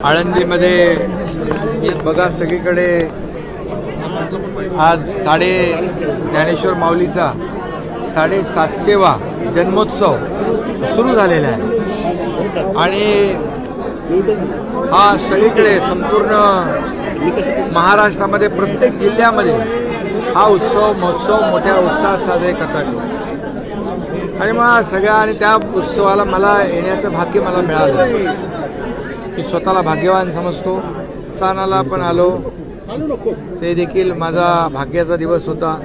आळंदीमध्ये बघा सगळीकडे आज साडे ज्ञानेश्वर माऊलीचा साडेसातशेवा जन्मोत्सव सुरू झालेला आहे. आणि हा सगळीकडे संपूर्ण महाराष्ट्रामध्ये प्रत्येक जिल्ह्यामध्ये हा उत्सव महोत्सव मोठ्या उत्साहात साजरे करतात. आणि मग सगळ्या आणि त्या उत्सवाला मला येण्याचं भाग्य मला मिळालं. मी स्वतःला भाग्यवान समजतो. स्थानाला पण आलो. ते देखील माझा भाग्याचा दिवस होता.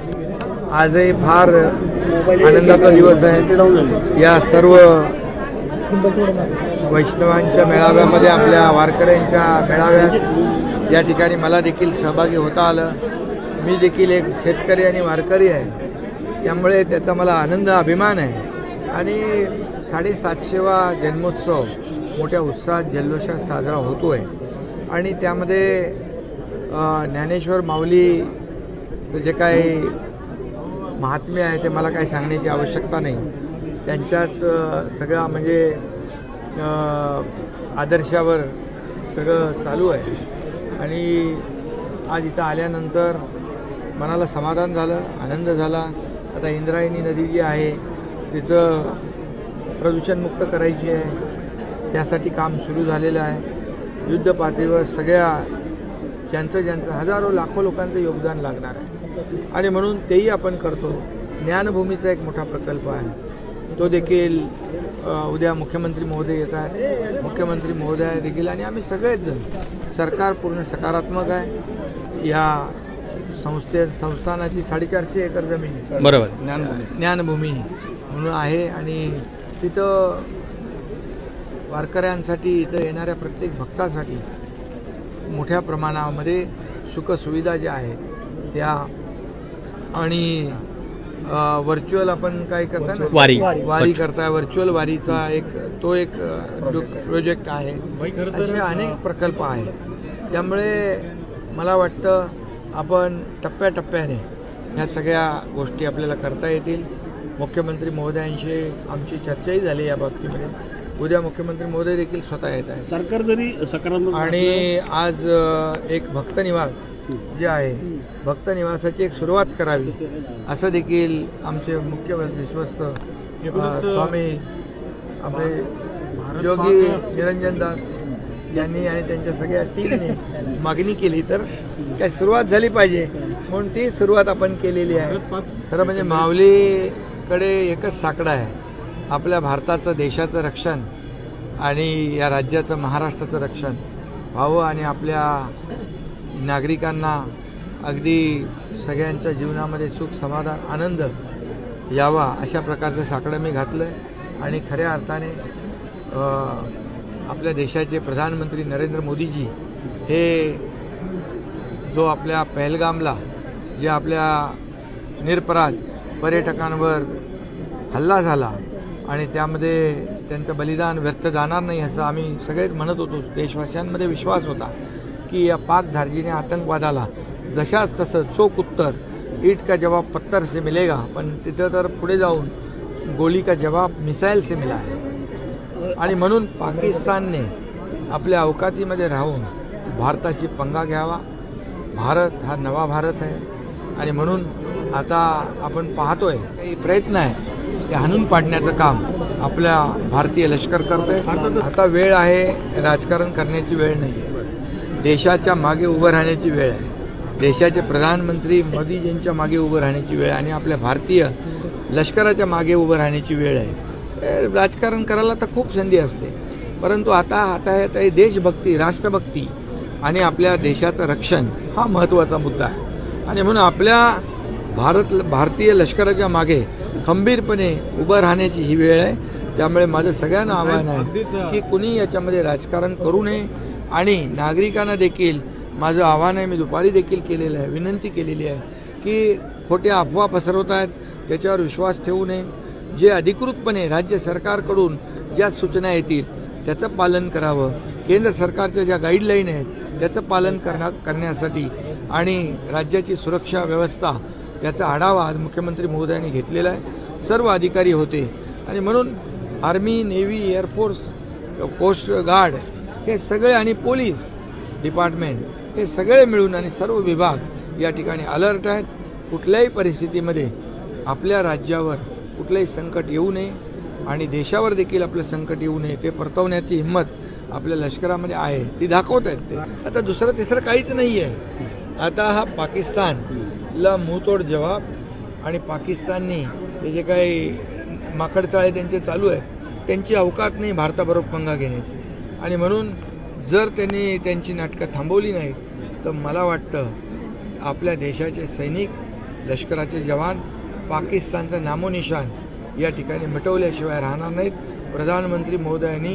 आजही फार आनंदाचा दिवस आहे. या सर्व वैष्णवांच्या मेळाव्यामध्ये आपल्या वारकऱ्यांच्या मेळाव्यात या ठिकाणी मला देखील सहभागी होता आलं. मी देखील एक शेतकरी आणि वारकरी आहे. त्यामुळे त्याचा मला आनंद अभिमान आहे. आणि साडेसातशेवा जन्मोत्सव मोठ्या उत्साहात जल्लोषात साजरा होतो आहे आणि त्यामध्ये ज्ञानेश्वर माऊली जे काही महात्म्य आहे ते मला काही सांगण्याची आवश्यकता नाही. त्यांच्याच सगळा म्हणजे आदर्शावर सगळं चालू आहे. आणि आज इथं आल्यानंतर मनाला समाधान झालं आनंद झाला. आता इंद्रायणी नदी जी आहे तिचं प्रदूषणमुक्त करायची आहे. त्यासाठी काम सुरू झालेलं आहे. युद्ध पातळीवर सगळ्या ज्यांचं ज्यांचं हजारो लाखो लोकांचं योगदान लागणार आहे. आणि म्हणून तेही आपण करतो. ज्ञानभूमीचा एक मोठा प्रकल्प आहे. तो देखील उद्या मुख्यमंत्री महोदय येत आहेत. मुख्यमंत्री महोदय देखील आणि आम्ही सगळेच जण. सरकार पूर्ण सकारात्मक आहे. या संस्थे संस्थानाची साडेचारशे एकर जमीन. बरोबर. ज्ञानभूमी म्हणून आहे आणि तिथं वारकऱ्यांसाठी इथं येणाऱ्या प्रत्येक भक्तासाठी मोठ्या प्रमाणामध्ये सुखसुविधा ज्या आहेत त्या आणि व्हर्च्युअल आपण काय करता ना? वारी. वारी करताय व्हर्च्युअल वारीचा एक तो एक प्रोजेक्ट आहे. असे अनेक प्रकल्प आहेत. त्यामुळे मला वाटतं आपण टप्प्याटप्प्याने ह्या सगळ्या गोष्टी आपल्याला करता येतील. मुख्यमंत्री महोदयांशी आमची चर्चाही झाली या बाबतीमध्ये. उद्या मुख्यमंत्री महोदय देखील स्वतः येत आहेत. सरकार जरी सकारात्मक आणि आज एक भक्त निवास जे आहे भक्त निवासाची एक सुरुवात करावी असं देखील आमचे मुख्य विश्वस्त स्वामी आपले योगी निरंजन दास यांनी आणि त्यांच्या सगळ्या टीमने मागणी केली तर काय सुरुवात झाली पाहिजे म्हणून ती सुरुवात आपण केलेली आहे. खरं म्हणजे माऊलीकडे एकच साकडं आहे. आपल्या भारताचं देशाचं रक्षण आणि या राज्याचं महाराष्ट्राचं रक्षण व्हावं आणि आपल्या नागरिकांना अगदी सगळ्यांच्या जीवनामध्ये सुख समाधान आनंद यावा अशा प्रकारचं साकडं मी घातलं आहे आणि खऱ्या अर्थाने आपल्या देशाचे प्रधानमंत्री नरेंद्र मोदीजी हे जो आपल्या पहलगामला जे आपल्या निरपराध पर्यटकांवर हल्ला झाला आणि त्यामध्ये त्यांचं बलिदान व्यर्थ जाणार नाही असं आम्ही सगळेच म्हणत होतो. देशवासियांमध्ये विश्वास होता की या पाक धार्जिने आतंकवादाला जशाच तसं चोख उत्तर ईट का जवाब पत्थर से मिलेगा पण तिथं तर पुढे जाऊन गोली का जवाब मिसाईल से मिला आहे आणि म्हणून पाकिस्तानने आपल्या अवकातीमध्ये राहून भारताशी पंगा घ्यावा. भारत हा नवा भारत आहे. आणि म्हणून आता आपण पाहतोय काही प्रयत्न आहे ते हाणून पाडण्याचं काम आपल्या भारतीय लष्कर करतंय. आता वेळ आहे राजकारण करण्याची वेळ नाही आहे देशाच्या मागे उभं राहण्याची वेळ आहे. देशाचे प्रधानमंत्री मोदीजींच्या मागे उभं राहण्याची वेळ आहे आणि आपल्या भारतीय लष्कराच्या मागे उभं राहण्याची वेळ आहे. राजकारण करायला तर खूप संधी असते. परंतु आता आता आहे तर देशभक्ती राष्ट्रभक्ती आणि आपल्या देशाचं रक्षण हा महत्त्वाचा मुद्दा आहे. आणि म्हणून आपल्या भारत भारतीय लष्कराच्या मागे खंबीरपणे उभं राहण्याची ही वेळ आहे. त्यामुळे माझं सगळ्यांना आव्हान आहे की कुणी याच्यामध्ये राजकारण करू नये आणि नागरिकांना देखील माझं आव्हान आहे. मी दुपारी देखील केलेलं आहे विनंती केलेली आहे की खोट्या अफवा पसरवत आहेत त्याच्यावर विश्वास ठेवू नये. जे अधिकृतपणे राज्य सरकारकडून ज्या सूचना येतील त्याचं पालन करावं. केंद्र सरकारच्या ज्या गाईडलाईन आहेत त्याचं पालन करण्या करण्यासाठी आणि राज्याची सुरक्षा व्यवस्था याचा आढावा आज मुख्यमंत्री महोदयांनी घेतलेला आहे. सर्व अधिकारी होते. आणि म्हणून army navy air force coast guard हे सगळे आणि पोलीस डिपार्टमेंट हे सगळे मिळून आणि सर्व विभाग या ठिकाणी अलर्ट आहेत. कुठल्याही परिस्थितीमध्ये आपल्या राज्यावर कुठलंही संकट येऊ नये आणि देशावर देखील आपलं संकट येऊ नये ते परतवण्याची हिंमत आपल्या लष्करामध्ये आहे. ती दाखवत आहेत ते. आता दुसरं तिसरं काहीच नाही आहे आता हा पाकिस्तान ला मुंहतोड जवाब आणि पाकिस्ताननी ते जे काही माकडचाळे त्यांचे चालू आहे त्यांची अवकात नाही भारताबरोबर पंगा घेण्याची. आणि म्हणून जर त्यांनी त्यांची नाटकं थांबवली नाहीत तर मला वाटतं आपल्या देशाचे सैनिक लष्कराचे जवान पाकिस्तानचं नामोनिशान या ठिकाणी मिटवल्याशिवाय राहणार नाहीत. प्रधानमंत्री महोदयांनी